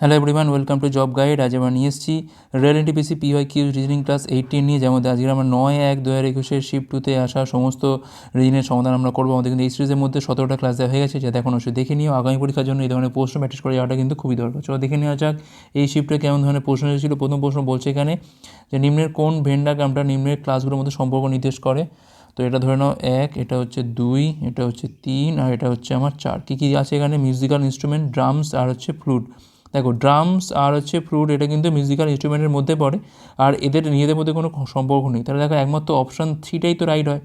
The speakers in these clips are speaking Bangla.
Hello everyone welcome to job guide আজ আমরা নিয়ে এসেছি rail NTPC PYQ reasoning class eighteen নিয়ে, যেমন আজকে আমরা নয় এক দু হাজার একুশের শিফট টুতে আসা সমস্ত রিজনের সমাধান আমরা করব। আমাদের কিন্তু এই সিরিজের মধ্যে সতেরোটা ক্লাস দেওয়া হয়ে গেছে যাতে এখন অবশ্যই দেখে নিও। আগামী পরীক্ষার জন্য এই ধরনের প্রশ্ন প্র্যাকটিস করে যাওয়াটা কিন্তু খুবই দরকার। চলো দেখে নেওয়া যাক এই শিফটে কেমন ধরনের প্রশ্ন এসেছিল। প্রথম প্রশ্ন বলছে এখানে যে নিম্নের কোন ভেন্ডাগ্রামটা নিম্নের ক্লাসগুলোর মধ্যে সম্পর্ক নির্দেশ করে? তো এটা ধরে নাও এক, এটা হচ্ছে দুই, এটা হচ্ছে তিন, আর এটা হচ্ছে আমার চার। কী কী আছে এখানে? মিউজিক্যাল ইনস্ট্রুমেন্ট ড্রামস আর হচ্ছে ফ্লুট দেখো ড্রামস আর হচ্ছে ফ্লুট এটা কিন্তু মিউজিক্যাল ইনস্ট্রুমেন্টের মধ্যে পড়ে, আর এদের, নিজেদের মধ্যে কোনো সম্পর্ক নেই। তাহলে দেখো, একমাত্র অপশান থ্রিটাই তো রাইট হয়।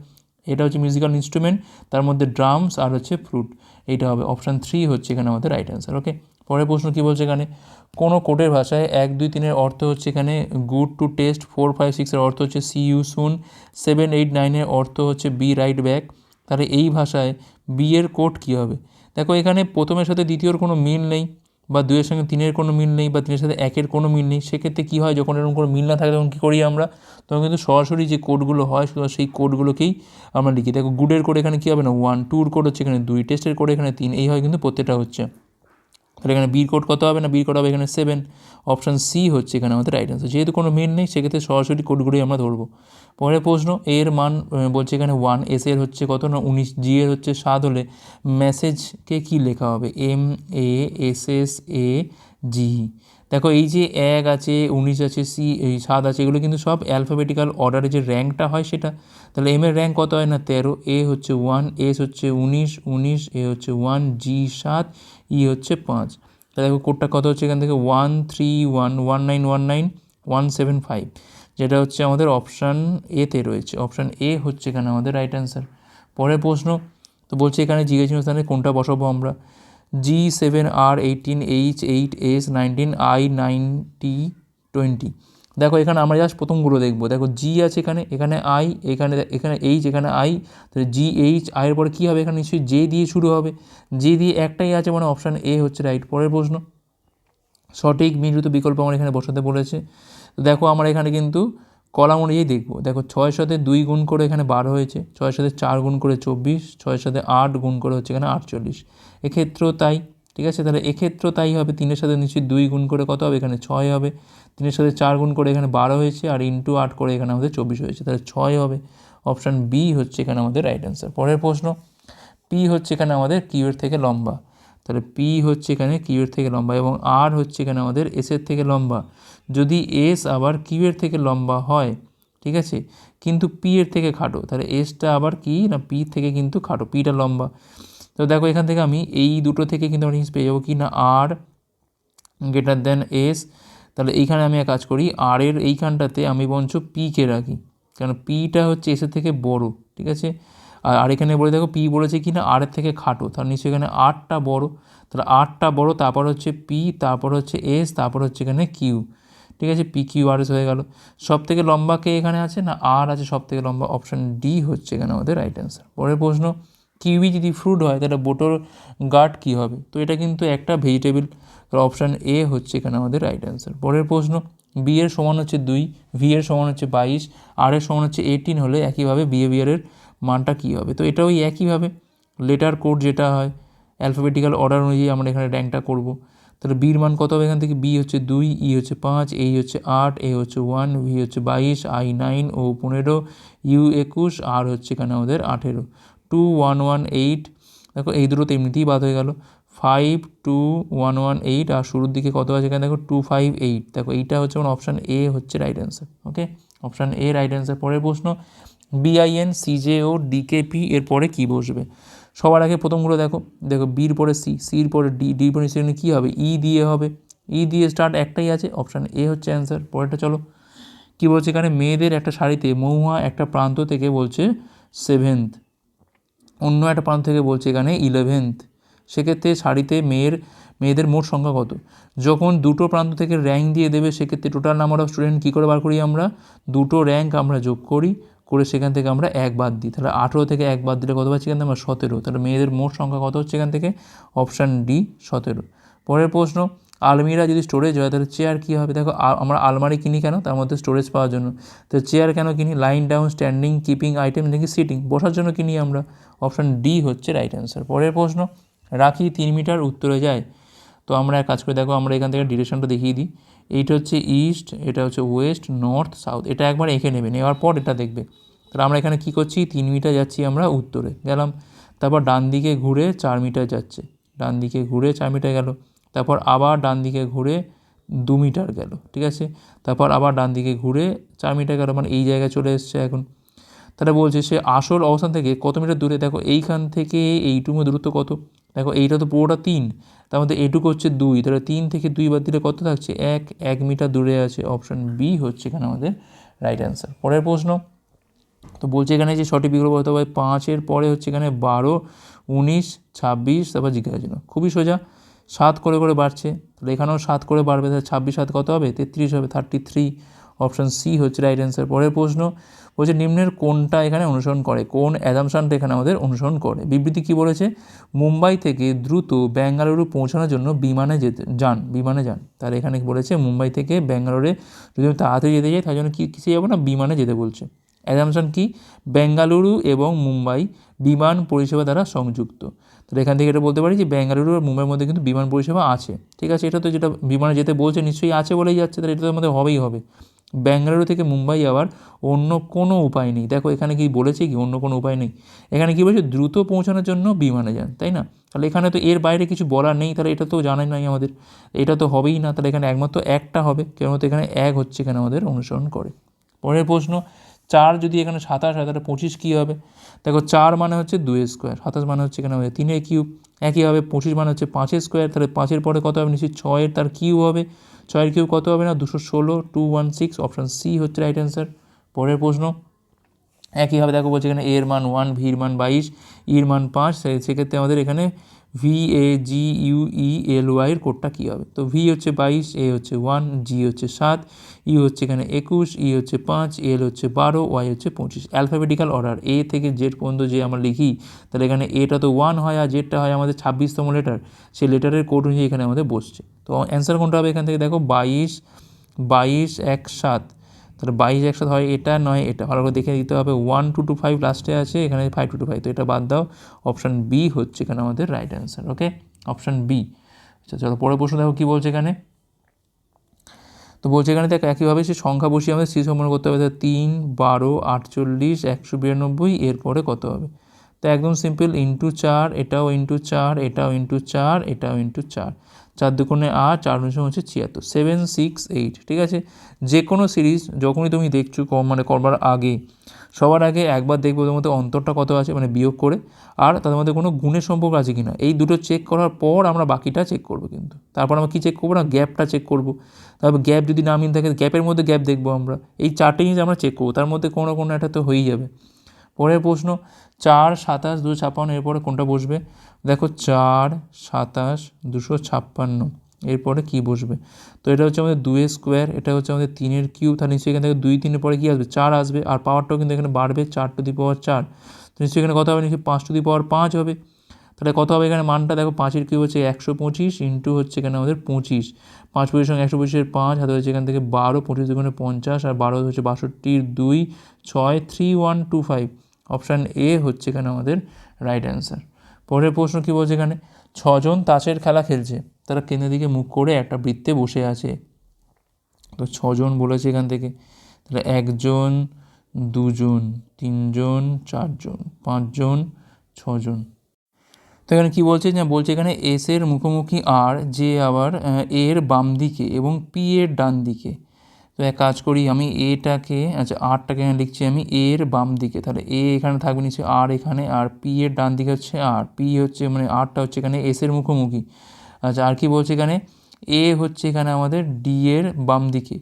এটা হচ্ছে মিউজিক্যাল ইনস্ট্রুমেন্ট তার মধ্যে ড্রামস আর হচ্ছে ফ্লুট এইটা হবে। অপশান থ্রি হচ্ছে এখানে আমাদের রাইট অ্যান্সার ওকে পরের প্রশ্ন কী বলছে এখানে? কোনো কোটের ভাষায় এক, দুই, তিনের অর্থ হচ্ছে এখানে good to test four five সিক্সের অর্থ হচ্ছে see you soon seven eight নাইনের অর্থ হচ্ছে বি রাইট ব্যাক তাহলে এই ভাষায় বি এর কোড কী হবে? দেখো, এখানে প্রথমের সাথে দ্বিতীয়র কোনো মিল নেই। বা দুইয়ের সঙ্গে তিনের কোনো মিল নেই বা তিনের সাথে একের কোনো মিল নেই, সেক্ষেত্রে কী হয়, যখন এরকম কোনো মিল না থাকে তখন কী করি আমরা? তখন কিন্তু সরাসরি যে কোডগুলো হয় শুধু সেই কোডগুলোকেই আমরা লিখি। দেখো গুডের কোড এখানে কী হবে না? ওয়ান টুর কোড হচ্ছে এখানে দুই টেস্টের কোড এখানে তিন, এই হয় কিন্তু প্রত্যেকটা হচ্ছে। তাহলে এখানে বির কোড কত হবে? না বির কোড হবে এখানে সেভেন অপশান সি হচ্ছে এখানে আমাদের রাইট অ্যান্সার যেহেতু কোনো মিল নেই, সেক্ষেত্রে সরাসরি কোডগুলি আমরা ধরবো। পরের প্রশ্ন, এর মান বলছে এখানে ওয়ান এস এর হচ্ছে কত? না, উনিশ। জি এর হচ্ছে সাত হলে মেসেজকে কী লেখা হবে? M A S S A G দেখো, এই যে এক আছে, উনিশ আছে, সি, এই সাত আছে, এগুলো কিন্তু সব অ্যালফাবেটিক্যাল অর্ডারে যে র্যাঙ্কটা হয় সেটা। তাহলে এম এর র্যাঙ্ক কত হয় না? তেরো। এ হচ্ছে ওয়ান এস হচ্ছে উনিশ উনিশ এ হচ্ছে ওয়ান জি সাত ই হচ্ছে পাঁচ। তাহলে দেখো কোডটা কত হচ্ছে এখান থেকে? One three one one nine one nine one seven five যেটা হচ্ছে আমাদের অপশান এতে রয়েছে। অপশান এ হচ্ছে এখানে আমাদের রাইট অ্যান্সার পরের প্রশ্ন, তো বলছে এখানে জিজ্ঞাসা স্থানে কোনটা বসাবো আমরা? G seven R eighteen H eight S nineteen I ninety twenty দেখো এখানে আমরা জাস্ট প্রথমগুলো দেখব। দেখো জি আছে এখানে এখানে আই এখানে এখানে এইচ এখানে আই তাহলে জি এইচ আইয়ের পরে কী হবে এখানে নিশ্চয়ই জে দিয়ে শুরু হবে। জে দিয়ে একটাই আছে মানে অপশান এ হচ্ছে রাইট পরের প্রশ্ন। সঠিক মিলিত বিকল্প আমার এখানে বসাতে বলেছে। দেখো আমরা এখানে কিন্তু কলাম অনুযায়ী দেখব। দেখো ছয়ের সাথে দুই গুণ করে এখানে বারো হয়েছে। ছয়ের সাথে চার গুণ করে চব্বিশ ছয়ের সাথে আট গুণ করে হচ্ছে এখানে আটচল্লিশ। এক্ষেত্রেও তাই, ঠিক আছে? তাহলে এক্ষেত্রেও তাই হবে। তিনের সাথে নিশ্চয়ই দুই গুণ করে কত হবে? এখানে ছয় হবে। তিনের সাথে চার গুণ করে এখানে বারো হয়েছে আর ইন্টু আট করে এখানে আমাদের চব্বিশ হয়েছে। তাহলে ছয় হবে। অপশান বি হচ্ছে এখানে আমাদের রাইট অ্যান্সার পরের প্রশ্ন পি হচ্ছে এখানে আমাদের কিউয়ের থেকে লম্বা। তাহলে পি হচ্ছে এখানে কিউয়ের থেকে লম্বা এবং আর হচ্ছে এখানে আমাদের এসের থেকে লম্বা। যদি এস আবার কিউয়ের থেকে লম্বা হয়, ঠিক আছে? কিন্তু পি এর থেকে খাটো। তাহলে এসটা আবার কি? না পি থেকে কিন্তু খাটো। পিটা লম্বা। তো দেখো এখান থেকে আমি এই দুটো থেকে কিন্তু জিনিস পেয়ে যাব কি না? আর গ্রেটার দেন এস তাহলে এইখানে আমি এক কাজ করি আর এর এইখানটাতে আমি বঞ্চ পিকে রাখি। কারণ পিটা হচ্ছে এসের থেকে বড়, ঠিক আছে? আর আর এখানে বলে দেখো পি বলেছে কি না? আরের থেকে খাটো। তার নিশ্চয়ই এখানে আটটা বড়। তাহলে আটটা বড়, তারপর হচ্ছে পি তারপর হচ্ছে এস তারপর হচ্ছে এখানে কিউ ঠিক আছে? পি কিউ আর এস হয়ে গেল। সব থেকে লম্বা কে এখানে আছে না? আর আছে সব থেকে লম্বা অপশান ডি হচ্ছে এখানে আমাদের রাইট অ্যান্সার পরের প্রশ্ন কিউবি যদি ফ্রুট হয়, তাহলে বোটোর গার্ড কী হবে? তো এটা কিন্তু একটা ভেজিটেবল অপশান এ হচ্ছে এখানে আমাদের রাইট অ্যান্সার। পরের প্রশ্ন বি এর সমান হচ্ছে দুই ভি এর সমান হচ্ছে বাইশ আর এর সমান হচ্ছে এইটিন হলে একইভাবে বিহেভিয়ারের মানটা কী হবে? তো এটা ওই একইভাবে। লেটার কোড যেটা হয় অ্যালফাবেটিক্যাল অর্ডার অনুযায়ী আমরা এখানে র্যাঙ্কটা করব। তাহলে বির মান কত হবে এখান থেকে? বি হচ্ছে দুই ই হচ্ছে পাঁচ এই হচ্ছে আট এ হচ্ছে ওয়ান ভি হচ্ছে বাইশ আই নাইন ও পনেরো ইউ একুশ আর হচ্ছে এখানে আমাদের আঠেরো। টু ওয়ান ওয়ান এইট দেখো এই দুটো তো এমনিতেই বাদ হয়ে গেল। Five two one one eight আর শুরুর দিকে কত আছে এখানে? দেখো টু ফাইভ এইট দেখো এইটা হচ্ছে আমার অপশান এ হচ্ছে right answer okay option A right answer পরের প্রশ্ন বিআইএন সিজে ও ডিকেপি এর পরে কী বসবে? সবার আগে প্রথমগুলো দেখো দেখো বির পরে সি সির পরে ডি ডির পরে সি কী হবে? ই দিয়ে হবে। ই দিয়ে স্টার্ট একটাই আছে অপশান এ হচ্ছে অ্যান্সার পরেরটা চলো। কী বলছে এখানে? মেয়েদের একটা শাড়িতে, মহুয়া একটা প্রান্ত থেকে বলছে সেভেন্থ অন্য একটা প্রান্ত থেকে বলছে এখানে ইলেভেন্থ সেক্ষেত্রে শাড়িতে মেয়ের, মেয়েদের মোট সংখ্যা কত? যখন দুটো প্রান্ত থেকে র্যাঙ্ক দিয়ে দেবে, সেক্ষেত্রে টোটাল নাম্বার অফ স্টুডেন্ট কী করে বার করি আমরা? দুটো র্যাঙ্ক আমরা যোগ করি, করে সেখান থেকে আমরা এক বাদ দিই। তাহলে আঠেরো থেকে এক বাদ দিলে কত পাচ্ছি? এখান থেকে আমরা সতেরো। তাহলে মেয়েদের মোট সংখ্যা কত হচ্ছে এখান থেকে? অপশান ডি সতেরো। পরের প্রশ্ন আলমিরা যদি স্টোরেজ হয়, তাহলে চেয়ার কী হবে? দেখো আমরা আলমারি কিনি কেন? তার মধ্যে স্টোরেজ পাওয়ার জন্য। তো চেয়ার কেন কিনি? Line down standing keeping item নাকি সিটিং বসার জন্য কিনি আমরা। অপশান ডি হচ্ছে রাইট অ্যান্সার পরের প্রশ্ন, রাখি তিন মিটার উত্তরে যায়। তো আমরা এক কাজ করে, দেখো, আমরা এখান থেকে ডিরেকশনটা দেখিয়ে দিই। এইটা হচ্ছে ইস্ট এটা হচ্ছে ওয়েস্ট নর্থ সাউথ এটা একবার এঁকে নেবে নেওয়ার পর এটা দেখবে। তাহলে আমরা এখানে কী করছি? তিন মিটার যাচ্ছি আমরা উত্তরে, গেলাম। তারপর ডান দিকে ঘুরে চার মিটার যাচ্ছে। ডান দিকে ঘুরে চার মিটার গেল। তারপর আবার ডান দিকে ঘুরে দু মিটার গেল, ঠিক আছে? তারপর আবার ডান দিকে ঘুরে চার মিটার গেল মানে এই জায়গায় চলে এসছে এখন। তাহলে বলছে, সে আসল অবস্থান থেকে কত মিটার দূরে? দেখো, এইখান থেকে এইটুকু দূরত্ব কত? দেখো, এইটা তো পুরোটা তিন, তার মধ্যে এটুকু হচ্ছে দুই, তাহলে তিন থেকে দুই বাদ দিলে কত থাকছে? এক এক মিটার দূরে আছে। অপশান বি হচ্ছে এখানে আমাদের রাইট অ্যান্সার পরের প্রশ্ন, তো বলছে এখানে যে সঠিক বিকল্প হতে হবে পাঁচের পরে হচ্ছে এখানে বারো, উনিশ, ছাব্বিশ, তারপর জিজ্ঞাসা চিহ্ন খুবই সোজা। সাত করে করে বাড়ছে। তাহলে এখানেও সাত করে বাড়বে, তাহলে ছাব্বিশ সাত কত হবে? তেত্রিশ হবে থার্টি থ্রি অপশান সি হচ্ছে রাইট অ্যান্সার পরের প্রশ্ন বলছে, নিম্নের কোনটা এখানে অনুসরণ করে? কোন অ্যাজামশনটা এখানে আমাদের অনুসরণ করে? বিবৃতি কি বলেছে? মুম্বাই থেকে দ্রুত বেঙ্গালুরু পৌঁছানোর জন্য বিমানে যেতে, যান, বিমানে যান। তাহলে এখানে বলেছে? মুম্বাই থেকে ব্যাঙ্গালোরে যদি আমি তাড়াতাড়ি যেতে যাই, তার জন্য কী, কিসে যাব না? বিমানে যেতে বলছে। অ্যাজামশন কি? বেঙ্গালুরু এবং মুম্বাই বিমান পরিষেবা দ্বারা সংযুক্ত। তাহলে এখান থেকে এটা বলতে পারি যে বেঙ্গালুরু আর মুম্বাইয়ের মধ্যে কিন্তু বিমান পরিষেবা আছে, ঠিক আছে? এটা তো যেটা বিমানে যেতে বলছে নিশ্চয়ই আছে বলেই যাচ্ছে, তাহলে এটা তো আমাদের হবেই হবে। বেঙ্গালুরু থেকে মুম্বাই যাওয়ার অন্য কোনো উপায় নেই। দেখো, এখানে কি বলেছে কি? অন্য কোনো উপায় নেই। এখানে কি বলছে? দ্রুত পৌঁছানোর জন্য বিমানে যান, তাই না? তাহলে এখানে তো এর বাইরে কিছু বলার নেই, তাহলে এটা তো জানাই নাই আমাদের। এটা তো হবেই না, তাহলে এখানে একমাত্র একটা হবে। কেন তো এখানে এক হচ্ছে এখানে আমাদের অনুসরণ করে। পরের প্রশ্ন চার যদি এখানে সাতাশ হয়, তাহলে পঁচিশ কী হবে? দেখো চার মানে হচ্ছে দুই স্কোয়ার, সাতাশ মানে হচ্ছে এখানে আমাদের তিনের কিউব একইভাবে পঁচিশ মানে হচ্ছে পাঁচের স্কোয়ার, তাহলে পাঁচের পরে কত হবে? নিশ্চয়ই ছয়ের, তার কিউ হবে। ছয়ের কিউ কত হবে না? দুশো ষোলো, two one six, option C হচ্ছে রাইট অ্যান্সার। পরের প্রশ্ন, একইভাবে দেখো বলছে এখানে এর মান ওয়ান, ভির মান বাইশ, ইর মান পাঁচ সেক্ষেত্রে আমাদের এখানে V A G U E এল ওয়াইয়ের কোডটা কী হবে? তো ভি হচ্ছে বাইশ এ হচ্ছে ওয়ান জি হচ্ছে সাত ই হচ্ছে এখানে একুশ ই হচ্ছে পাঁচ এল হচ্ছে বারো ওয়াই হচ্ছে পঁচিশ। অ্যালফাবেটিক্যাল অর্ডার এ থেকে জেড পর্যন্ত যে আমরা লিখি, তাহলে এখানে এটা তো ওয়ান হয় আর জেডটা হয় আমাদের ছাব্বিশতম লেটার সেই লেটারের কোড অনুযায়ী এখানে আমাদের বসছে। তো অ্যান্সার কোনটা হবে এখান থেকে দেখো? বাইশ বাইশ, এক, সাত। তাহলে বাইশ একসাথে হয় এটা, নয় এটা। ভালো করে দেখে দিতে হবে। ওয়ান টু টু ফাইভ লাস্টে আছে, এখানে ফাইভ টু টু ফাইভ তো এটা বাদ দাও। অপশান বি হচ্ছে এখানে আমাদের right answer okay option B আচ্ছা চলো পরের প্রশ্ন দেখো কী বলছে এখানে। তো বলছে এখানে দেখ, একইভাবে সে সংখ্যা বসিয়ে আমাদের সি সম্পন্ন করতে হবে। তিন, বারো, আটচল্লিশ, একশো বিরানব্বই, এরপরে কত হবে? তো একদম সিম্পল ইন্টু চার, এটাও ইন্টু চার, এটাও ইন্টু চার, এটাও ইন্টু চার। চার দুকোণে আট, চার অনুসরণ হচ্ছে ছিয়াত্তর। সেভেন সিক্স এইট ঠিক আছে? যে কোনো সিরিজ, যখনই তুমি দেখছ কম মানে করবার আগে, সবার আগে একবার দেখব ওদের মধ্যে অন্তরটা কত আছে মানে বিয়োগ করে, আর তাদের মধ্যে কোনো গুণের সম্পর্ক আছে কি না এই দুটো চেক করার পর আমরা বাকিটা চেক করব কিন্তু। তারপর আমরা কী চেক করব না? গ্যাপটা চেক করব। তারপর গ্যাপ যদি না মিল থাকে গ্যাপের মধ্যে গ্যাপ দেখব আমরা। এই চারটে জিনিস আমরা চেক করব, তার মধ্যে কোনো কোনো একটা তো হয়েই যাবে। পরের প্রশ্ন, চার সাতাশ দুশো ছাপ্পান্ন, এরপরে কোনটা বসবে? দেখো, চার সাতাশ দুশো ছাপ্পান্ন, এরপরে কী বসবে? তো এটা হচ্ছে আমাদের দুয়ের স্কোয়ার, এটা হচ্ছে আমাদের তিনের কিউ তার নিশ্চয়ই এখান থেকে দুই তিনের পরে কী আসবে? চার আসবে, আর পাওয়ারটাও কিন্তু এখানে বাড়বে, চার টু দি পাওয়ার চার। তো নিশ্চয়ই এখানে কথা হবে, নিশ্চয়ই পাঁচ টু দি পাওয়ার পাঁচ হবে। তাহলে কত হবে এখানে? মানটা দেখো, পাঁচের কিউ হচ্ছে একশো পঁচিশ ইন্টু হচ্ছে এখানে আমাদের পঁচিশ। পাঁচ পঁচিশ সঙ্গে একশো পঁচিশের পাঁচ, হাতে হচ্ছে এখান থেকে বারো, পঁচিশ দুগুণে পঞ্চাশ, আর বারো হচ্ছে বাষট্টির দুই, ছয় three one two five option A হচ্ছে এখানে আমাদের রাইট অ্যান্সার পরের প্রশ্ন কী বলছে এখানে? ছজন তাসের খেলা খেলছে, তারা কেন্দ্রের দিকে মুখ করে একটা বৃত্তে বসে আছে। তো ছজন বলেছে এখান থেকে, তাহলে একজন, দুজন, তিনজন, চারজন, পাঁচজন, ছজন। তো এখানে কী বলছে? না, বলছে এখানে এস এর মুখোমুখি আর যে আবার এর বাম দিকে এবং পি এর ডান দিকে। তো এক কাজ করি, আমি এটাকে আচ্ছা আরটাকে এখানে লিখছি আমি এর বাম দিকে। তাহলে এ এখানে থাকবে নিচে আর এখানে, আর পি এর ডান দিকে হচ্ছে আর পি হচ্ছে মানে আরটা হচ্ছে এখানে এস এর মুখোমুখি। আচ্ছা আর কি বলছে এখানে? এ হচ্ছে এখানে আমাদের ডি এর বাম দিকে।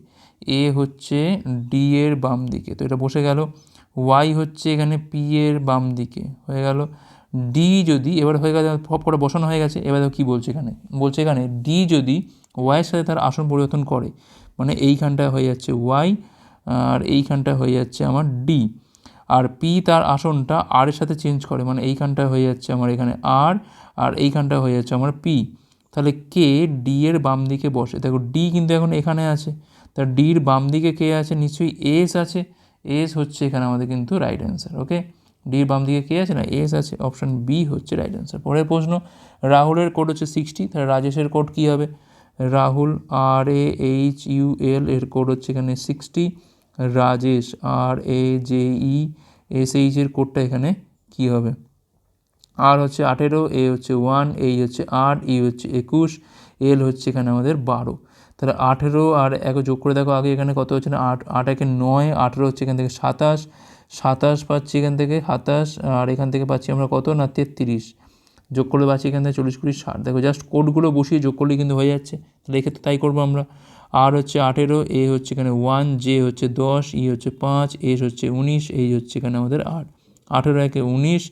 এ হচ্ছে ডি এর বাম দিকে। তো এটা বসে গেল। ওয়াই হচ্ছে এখানে পি এর বাম দিকে। হয়ে গেল। ডি যদি, এবার হয়ে গেছে, ফপ করে বসানো হয়ে গেছে, এবার কী বলছে এখানে? বলছে এখানে ডি যদি ওয়াইয়ের সাথে তার আসন পরিবর্তন করে মানে এইখানটা হয়ে যাচ্ছে ওয়াই আর এইখানটা হয়ে যাচ্ছে আমার ডি আর পি তার আসনটা আর এর সাথে চেঞ্জ করে মানে এইখানটা হয়ে যাচ্ছে আমার এখানে আর আর এইখানটা হয়ে যাচ্ছে আমার পি তাহলে কে ডি এর বাম দিকে বসে, দেখো ডি কিন্তু এখন এখানে আছে, তা ডির বাম দিকে কে আছে, নিশ্চয়ই এস আছে এস হচ্ছে এখানে আমাদের কিন্তু রাইট অ্যান্সার ওকে ডির বাম দিকে কে আছে না? এস আছে অপশান বি হচ্ছে রাইট অ্যান্সার পরের প্রশ্ন, রাহুলের কোড হচ্ছে সিক্সটি তাহলে রাজেশের কোড কী হবে? Rahul R A H U L এর কোড হচ্ছে এখানে sixty Rajesh R A J E S এইচের কোডটা এখানে কী হবে? আর হচ্ছে আঠেরো এ হচ্ছে ওয়ান এই হচ্ছে আট ই হচ্ছে একুশ এল হচ্ছে এখানে আমাদের বারো। তাহলে আঠেরো আর এক যোগ করে দেখো, আগে এখানে কত হচ্ছে না? আট আট একে নয়, আঠেরো হচ্ছে এখান থেকে সাতাশ সাতাশ পাচ্ছি এখান থেকে, সাতাশ, আর এখান থেকে পাচ্ছি আমরা কত? না, তেত্রিশ। যোগ করলে পাচ্ছি এখান থেকে চল্লিশ কুড়ি ষাট। দেখো জাস্ট কোডগুলো বসিয়ে যোগ করলে কিন্তু হয়ে যাচ্ছে। তাহলে এক্ষেত্রে তাই করব আমরা। আর হচ্ছে আঠেরো, এ হচ্ছে এখানে ওয়ান জে হচ্ছে দশ ই হচ্ছে পাঁচ এস হচ্ছে উনিশ এই হচ্ছে এখানে আমাদের আট। আঠেরো, একে উনিশ,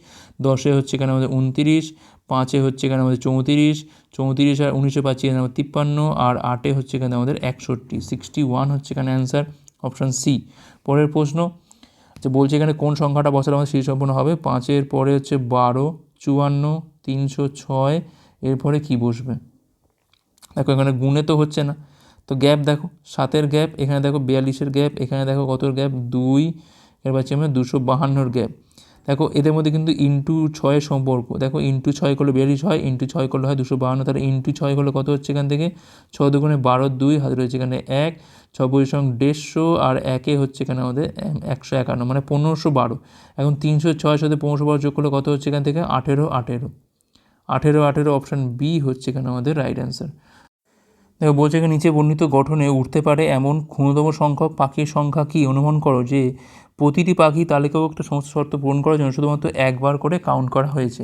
দশে হচ্ছে এখানে আমাদের উনতিরিশ, পাঁচে হচ্ছে এখানে আমাদের চৌত্রিশ চৌত্রিশ আর উনিশে পাচ্ছি এখানে আমাদের তিপ্পান্ন, আর আটে হচ্ছে এখানে আমাদের একষট্টি। সিক্সটি ওয়ান হচ্ছে এখানে অ্যান্সার অপশান সি পরের প্রশ্ন যে বলছি এখানে কোন সংখ্যাটা বছর আমাদের শীর্ষ সম্পূর্ণ হবে? পাঁচের পরে হচ্ছে বারো, চুয়ান্ন, তিনশো ছয়, এরপরে কী বসবে? দেখো এখানে গুণে তো হচ্ছে না। তো গ্যাপ দেখো, সাতের গ্যাপ, এখানে দেখো বিয়াল্লিশের গ্যাপ, এখানে দেখো কতর গ্যাপ? দুই এর হচ্ছে আমরা দুশো বাহান্নর গ্যাপ। দেখো, এদের মধ্যে কিন্তু ইন্টু ছয়ের সম্পর্ক। দেখো ইন্টু ছয় করলে বিয়াল্লিশ হয় ইন্টু ছয় করলে হয় দুশো বাহান্ন, তাহলে ইন্টু ছয় করলে কত হচ্ছে এখান থেকে? ছ দুগুণে বারো দুই, হাতে রয়েছে এখানে এক ছ পরিসং দেড়শো, আর একে হচ্ছে এখানে আমাদের একশো একান্ন মানে পনেরোশো বারো। এখন তিনশো ছয়ের সাথে পনেরোশো বারো যোগ করলে কত হচ্ছে এখান থেকে? আঠেরো আঠেরো। আঠেরো আঠেরো অপশান বি হচ্ছে এখানে আমাদের রাইট অ্যান্সার দেখো, বলছে এখানে নিচে বর্ণিত গঠনে উঠতে পারে এমন ক্ষুণতম সংখ্যক পাখির সংখ্যা কি অনুমান করো যে প্রতিটি পাখি তালিকাভুক্ত সমস্ত শর্ত পূরণ করার জন্য শুধুমাত্র একবার করে কাউন্ট করা হয়েছে।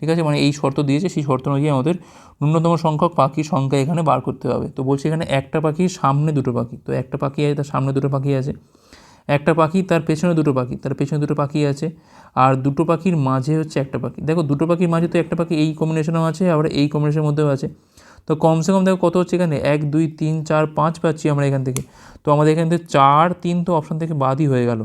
ঠিক আছে? মানে এই শর্ত দিয়েছে, সেই শর্ত অনুযায়ী আমাদের ন্যূনতম সংখ্যক পাখির সংখ্যা এখানে বার করতে হবে। তো বলছে এখানে একটা পাখির সামনে দুটো পাখি। তো একটা পাখি আছে, তার সামনে দুটো পাখি আছে। একটা পাখি, তার পেছনে দুটো পাখি, তার পেছনে দুটো পাখি আছে। আর দুটো পাখির মাঝে হচ্ছে একটা পাখি। দেখো, দুটো পাখির মাঝে তো একটা পাখি এই কম্বিনেশনও আছে, আবার এই কম্বিনেশনের মধ্যেও আছে। তো কমসে কম দেখো কত হচ্ছে এখানে? এক, দুই, তিন, চার, পাঁচ পাচ্ছি আমরা এখান থেকে। তো আমাদের এখান থেকে চার, তিন তো অপশান থেকে বাদই হয়ে গেল।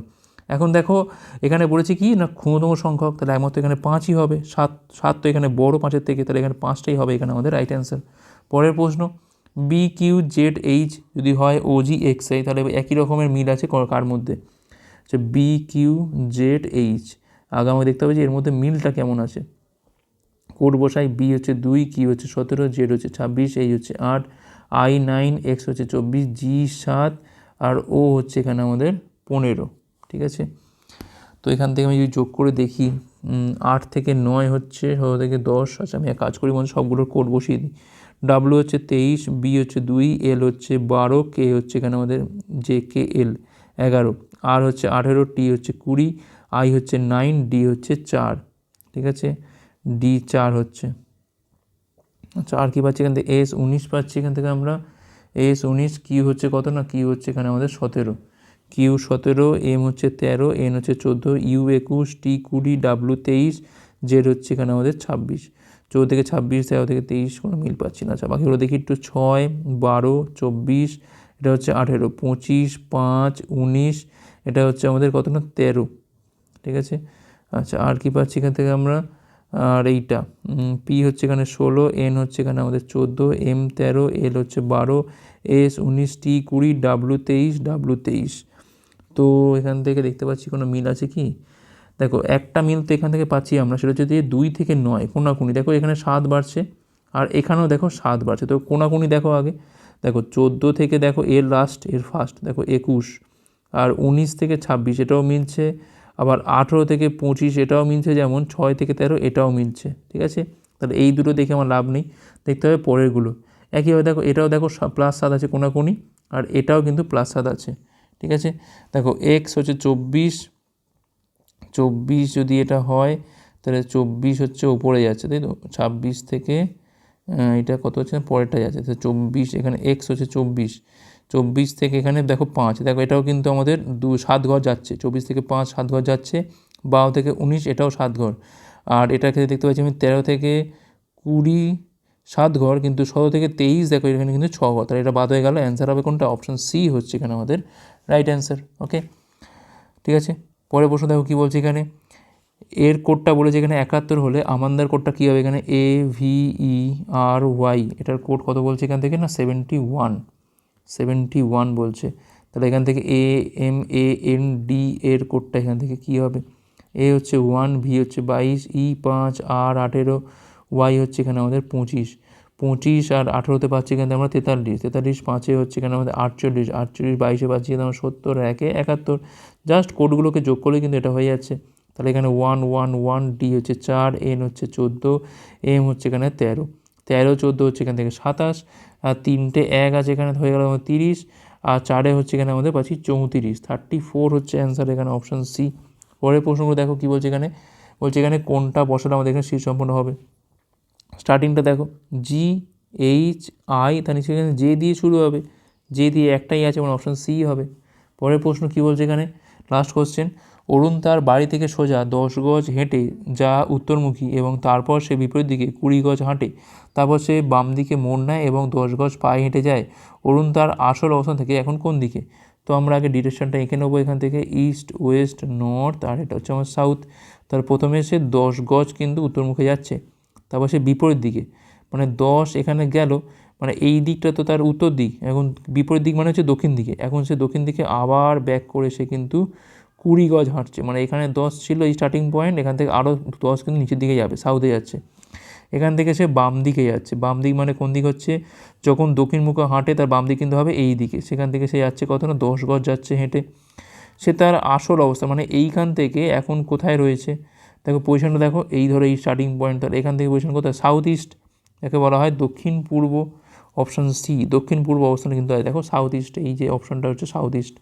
এখন দেখো, এখানে বলেছি কি? না ক্ষুণতম সংখ্যক, তাহলে একমাত্র এখানে পাঁচই হবে। সাত সাত তো এখানে বড় পাঁচের থেকে, তাহলে এখানে পাঁচটাই হবে এখানে আমাদের রাইট অ্যান্সার পরের প্রশ্ন বি কিউ জেড এইচ যদি হয় ও জি এক্স আই তাহলে একই রকমের মিল আছে কার মধ্যে? আচ্ছা বি কিউ জেড এইচ আগে আমাকে দেখতে হবে যে এর মধ্যে মিলটা কেমন আছে। কোড বসাই বি হচ্ছে দুই, কি হচ্ছে সতেরো, জেড হচ্ছে ছাব্বিশ, এই হচ্ছে আট, আই নাইন, এক্স হচ্ছে চব্বিশ, জি সাত, আর ও হচ্ছে এখানে আমাদের পনেরো, ঠিক আছে? তো এখান থেকে আমি যদি যোগ করে দেখি আট থেকে নয় হচ্ছে, ছ থেকে দশ আচ্ছা আমি এক কাজ করি, মনে সবগুলোর কোড বসিয়ে দিই। ডাব্লু হচ্ছে তেইশ বি হচ্ছে দুই এল হচ্ছে বারো কে হচ্ছে এখানে আমাদের জে কে এল এগারো আর হচ্ছে আঠেরো টি হচ্ছে কুড়ি আই হচ্ছে নাইন ডি হচ্ছে চার, ঠিক আছে? ডি চার হচ্ছে। আচ্ছা আর কী পাচ্ছি এখান থেকে? এস উনিশ পাচ্ছি এখান থেকে আমরা। এস উনিশ কিউ হচ্ছে কত না? কিউ হচ্ছে এখানে আমাদের সতেরো। কিউ সতেরো এম হচ্ছে তেরো এন হচ্ছে চোদ্দ ইউ একুশ টি কুড়ি ডাব্লু তেইশ জেড হচ্ছে এখানে আমাদের ছাব্বিশ। চৌদ্দ থেকে ছাব্বিশ, তেরো থেকে তেইশ, কোনো মিল পাচ্ছি না। আচ্ছা বাকিগুলো দেখি একটু। ছয়, বারো, চব্বিশ, এটা হচ্ছে আঠেরো। পঁচিশ, পাঁচ, উনিশ, এটা হচ্ছে আমাদের কত না? তেরো। ঠিক আছে? আচ্ছা আর কি পাচ্ছি এখান থেকে আমরা? আর এইটা পি হচ্ছে এখানে ষোলো এন হচ্ছে এখানে আমাদের চোদ্দ এম তেরো এল হচ্ছে বারো এস উনিশ টি কুড়ি ডাব্লু তেইশ ডাব্লু তেইশ। তো এখান থেকে দেখতে পাচ্ছি কোনো মিল আছে কি? দেখো, একটা মিল তো এখান থেকে পাচ্ছি আমরা, সেটা হচ্ছে দুই থেকে নয়, কোনাকুনি। দেখো, এখানে সাত বাড়ছে, আর এখানেও দেখো সাত বাড়ছে। তো কোনাকুনি দেখো আগে। দেখো, চোদ্দ থেকে দেখো এর লাস্ট এর ফার্স্ট দেখো একুশ, আর উনিশ থেকে ছাব্বিশ, এটাও মিলছে। আবার আঠেরো থেকে পঁচিশ এটাও মিলছে, যেমন ছয় থেকে তেরো এটাও মিলছে, ঠিক আছে? তাহলে এই দুটো দেখে আমার লাভ নেই। দেখতে হবে পরেরগুলো। একইভাবে দেখো, এটাও দেখো প্লাস সাত আছে কোনাকুনি, আর এটাও কিন্তু প্লাস সাত আছে, ঠিক আছে? দেখো এক্স হচ্ছে চব্বিশ চব্বিশ যদি এটা হয়, তাহলে চব্বিশ হচ্ছে উপরে যাচ্ছে, তাই তো? ছাব্বিশ থেকে এটা কত হচ্ছে পরেরটা যাচ্ছে তো চব্বিশ, এখানে এক্স হচ্ছে চব্বিশ। চব্বিশ থেকে এখানে দেখো পাঁচ, দেখো এটাও কিন্তু আমাদের দু, সাত ঘর যাচ্ছে, চব্বিশ থেকে পাঁচ, সাত ঘর যাচ্ছে, বারো থেকে উনিশ, এটাও সাত ঘর। আর এটার ক্ষেত্রে দেখতে পাচ্ছি আমি তেরো থেকে কুড়ি, সাত ঘর, কিন্তু ষোলো থেকে তেইশ, দেখো এখানে কিন্তু ছ ঘর। তাহলে এটা বাদ হয়ে গেল অ্যান্সার হবে কোনটা? অপশান সি হচ্ছে এখানে আমাদের রাইট অ্যান্সার ওকে ঠিক আছে? পরে প্রশ্ন দেখো কী বলছে এখানে? এর কোডটা বলেছে এখানে একাত্তর হলে আমান্দার কোডটা কী হবে এখানে? A V E R Y এটার কোড কত বলছে এখান থেকে? না সেভেন্টি ওয়ান সেভেন্টি ওয়ান বলছে। তাহলে এখান থেকে A M A N D এর কোডটা এখান থেকে কী হবে? এ হচ্ছে ওয়ান ভি হচ্ছে বাইশ ই পাঁচ আর আঠেরো ওয়াই হচ্ছে এখানে আমাদের পঁচিশ। পঁচিশ আর আঠেরোতে পাচ্ছি এখানে আমরা তেতাল্লিশ। তেতাল্লিশ পাঁচে হচ্ছে এখানে আমাদের আটচল্লিশ। আটচল্লিশ বাইশে পাচ্ছি এখানে আমরা সত্তর, একে একাত্তর। জাস্ট কোডগুলোকে যোগ করলে কিন্তু এটা হয়ে যাচ্ছে। তাহলে এখানে ওয়ান ওয়ান ওয়ান ডি হচ্ছে চার এন হচ্ছে চোদ্দ এম হচ্ছে এখানে তেরো। তেরো, চোদ্দ হচ্ছে এখান থেকে সাতাশ, আর তিনটে এক আছে এখানে হয়ে গেল আমাদের তিরিশ, আর চারে হচ্ছে এখানে আমাদের পাচ্ছি চৌত্রিশ। থার্টি ফোর হচ্ছে অ্যান্সার এখানে অপশান সি পরের প্রশ্নগুলো দেখো কী বলছে এখানে? বলছে এখানে কোনটা বসালে আমাদের এখানে শীত সম্পন্ন হবে? স্টার্টিংটা দেখো জি এইচ আই তার নিচে এখানে জে দিয়ে শুরু হবে। জে দিয়ে একটাই আছে মানে অপশান সি হবে। পরের প্রশ্ন কী বলছে এখানে? লাস্ট কোশ্চেন অরুণ তার বাড়ি থেকে সোজা দশ গজ হেঁটে যা উত্তরমুখী এবং তারপর সে বিপরীত দিকে কুড়ি গজ হাঁটে। তারপর সে বাম দিকে মোড় নেয় এবং দশ গজ পায়ে হেঁটে যায়। অরুণ তার আসল অবস্থান থেকে এখন কোন দিকে? তো আমরা আগে ডিরেকশনটা এঁকে নেব এখান থেকে। ইস্ট, ওয়েস্ট, নর্থ আর এটা হচ্ছে আমার সাউথ। তার প্রথমে সে দশ গজ কিন্তু উত্তরমুখে যাচ্ছে। তারপর সে বিপরীত দিকে। মানে দশ এখানে গেল মানে এই দিকটা তো তার উত্তর দিক। এখন বিপরীত দিক মানে হচ্ছে দক্ষিণ দিকে। এখন সে দক্ষিণ দিকে আবার ব্যাক করে সে কিন্তু কুড়ি গজ হাঁটছে। মানে এখানে দশ ছিল স্টার্টিং পয়েন্ট এখান থেকে আরও দশ কিন্তু নিচের দিকে যাবে সাউথে যাচ্ছে। এখান থেকে সে বাম দিকে যাচ্ছে। বাম দিক মানে কোন দিক হচ্ছে? যখন দক্ষিণ মুখে হাঁটে, তার বাম দিক কিন্তু হবে এই দিকে। সেখান থেকে সে যাচ্ছে কত না? দশ গজ যাচ্ছে হেঁটে। সে তার আসল অবস্থা মানে এইখান থেকে এখন কোথায় রয়েছে? দেখো পজিশনটা দেখো, এই ধরো এই স্টার্টিং পয়েন্ট তার এখান থেকে পজিশন কোথায়? সাউথ ইস্ট একে বলা হয় দক্ষিণ পূর্ব অপশান সি দক্ষিণ পূর্ব অবস্থানে কিন্তু দেখো সাউথ ইস্ট এই যে অপশানটা হচ্ছে south east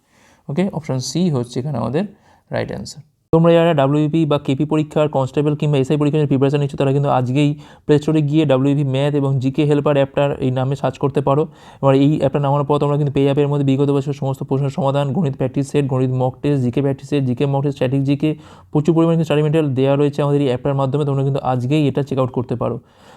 okay option C হচ্ছে এখানে আমাদের রাইট অ্যান্সার তোমরা যারা ডাব্লিউপি বা কেপি পরীক্ষার কনস্টেবল কিংবা এসআই পরীক্ষার প্রিপারেশন নিচ্ছ, তারা কিন্তু আজকেই প্লে স্টোরে গিয়ে ডাব্লিউপি ম্যাথ এবং জিকে হেল্পার অ্যাপটার এই নামে সার্চ করতে পারো। এবার এই অ্যাপটা নামার পর তোমরা কিন্তু পে অ্যাপের মধ্যে বিগত বছর সমস্ত প্রশ্নের সমাধান, গণিত প্র্যাকটিস সেট গণিত mock test GK practice set GK mock test static GK প্রচুর পরিমাণে স্টাডি মেটেরিয়াল দেওয়া রয়েছে আমাদের এই অ্যাপটার মাধ্যমে। তোমরা কিন্তু আজকেই এটা চেক আউট করতে পারো।